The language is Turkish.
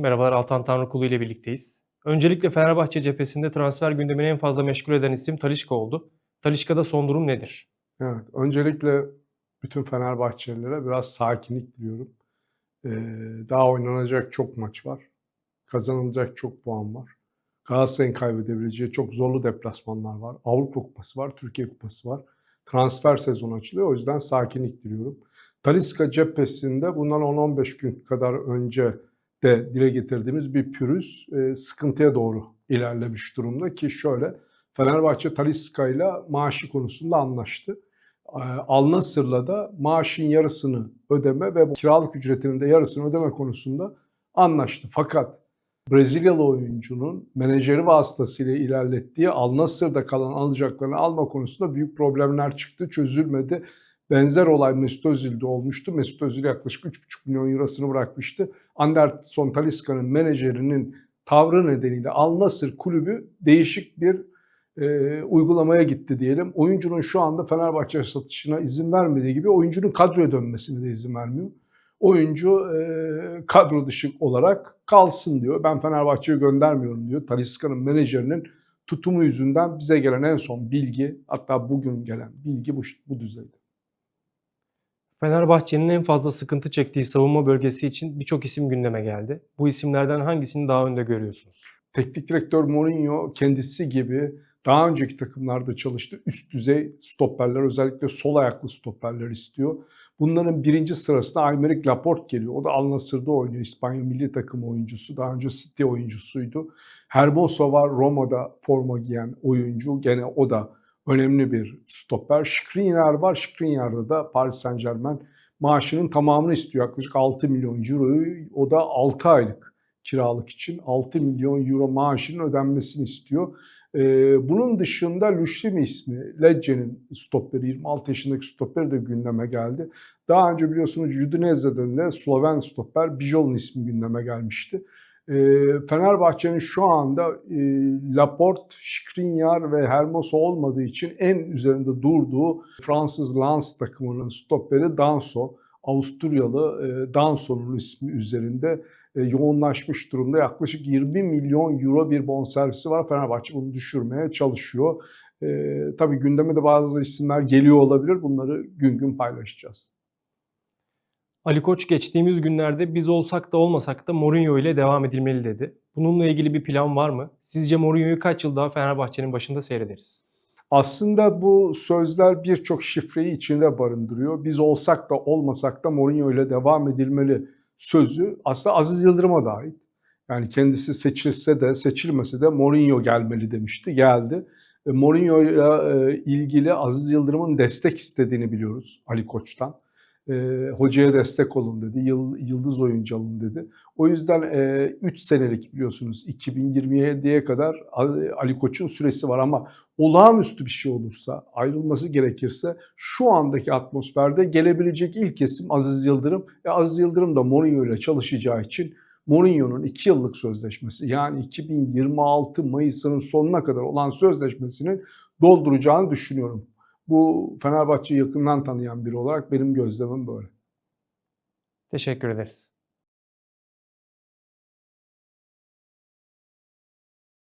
Merhabalar Altan Tanrıkulu ile birlikteyiz. Öncelikle Fenerbahçe cephesinde transfer gündemini en fazla meşgul eden isim Talisca oldu. Talisca'da son durum nedir? Evet, öncelikle bütün Fenerbahçelilere biraz sakinlik diliyorum. Ee, daha oynanacak çok maç var. Kazanılacak çok puan var. Galatasaray'ın kaybedebileceği çok zorlu deplasmanlar var. Avrupa Kupası var, Türkiye Kupası var. Transfer sezonu açılıyor. O yüzden sakinlik diliyorum. Talisca cephesinde bundan 10-15 gün kadar önce de dile getirdiğimiz bir pürüz e, sıkıntıya doğru ilerlemiş durumda ki şöyle Fenerbahçe Talisca ile maaşı konusunda anlaştı. Ee, Al Nassr'la da maaşın yarısını ödeme ve kiralık ücretinin de yarısını ödeme konusunda anlaştı. Fakat Brezilyalı oyuncunun menajeri vasıtasıyla ilerlettiği Al Nassr'da kalan alacaklarını alma konusunda büyük problemler çıktı, çözülmedi. Benzer olay Mesut Özil'de olmuştu. Mesut Özil yaklaşık 3,5 milyon eurosunu bırakmıştı. Anderson Talisca'nın menajerinin tavrı nedeniyle Al Nassr kulübü değişik bir e, uygulamaya gitti diyelim. Oyuncunun şu anda Fenerbahçe satışına izin vermediği gibi oyuncunun kadroya dönmesine de izin vermiyor. Oyuncu e, kadro dışı olarak kalsın diyor. Ben Fenerbahçe'ye göndermiyorum diyor. Talisca'nın menajerinin tutumu yüzünden bize gelen en son bilgi hatta bugün gelen bilgi bu, bu düzeyde. Fenerbahçe'nin en fazla sıkıntı çektiği savunma bölgesi için birçok isim gündeme geldi. Bu isimlerden hangisini daha önde görüyorsunuz? Teknik direktör Mourinho kendisi gibi daha önceki takımlarda çalıştı. Üst düzey stopperler özellikle sol ayaklı stopperler istiyor. Bunların birinci sırasında Aymeric Laporte geliyor. O da Al Nassr'da oynuyor. İspanya milli takım oyuncusu. Daha önce City oyuncusuydu. Hermoso var Roma'da forma giyen oyuncu. Gene o da önemli bir stopper. Skriniar var. Skriniar'da da Paris Saint Germain maaşının tamamını istiyor. Yaklaşık 6 milyon euroyu. O da 6 aylık kiralık için 6 milyon euro maaşının ödenmesini istiyor. Ee, bunun dışında Lüşlimi ismi, Lecce'nin stopperi, 26 yaşındaki stopperi de gündeme geldi. Daha önce biliyorsunuz Udinese'den de Sloven stopper Bijol'un ismi gündeme gelmişti. Ee, Fenerbahçe'nin şu anda e, Laporte, Skriniar ve Hermoso olmadığı için en üzerinde durduğu Fransız Lens takımının stopperi Danso. Avusturyalı e, Danso'nun ismi üzerinde e, yoğunlaşmış durumda. Yaklaşık 20 milyon euro bir bonservisi var. Fenerbahçe bunu düşürmeye çalışıyor. Tabii gündeme de bazı isimler geliyor olabilir. Bunları gün gün paylaşacağız. Ali Koç geçtiğimiz günlerde biz olsak da olmasak da Mourinho ile devam edilmeli dedi. Bununla ilgili bir plan var mı? Sizce Mourinho'yu kaç yıl daha Fenerbahçe'nin başında seyrederiz? Aslında bu sözler birçok şifreyi içinde barındırıyor. Biz olsak da olmasak da Mourinho ile devam edilmeli sözü aslında Aziz Yıldırım'a da ait. Yani kendisi seçilse de seçilmese de Mourinho gelmeli demişti. Geldi. E, Mourinho ile ilgili Aziz Yıldırım'ın destek istediğini biliyoruz Ali Koç'tan. E, hocaya destek olun dedi, yıldız oyuncu alın dedi. O yüzden 3 e, senelik biliyorsunuz 2027'ye kadar Ali Koç'un süresi var ama olağanüstü bir şey olursa, ayrılması gerekirse şu andaki atmosferde gelebilecek ilk isim Aziz Yıldırım. Ve Aziz Yıldırım da Mourinho ile çalışacağı için Mourinho'nun 2 yıllık sözleşmesi yani 2026 Mayıs'ının sonuna kadar olan sözleşmesini dolduracağını düşünüyorum. Bu Fenerbahçe'yi yakından tanıyan biri olarak benim gözlemim böyle. Teşekkür ederiz.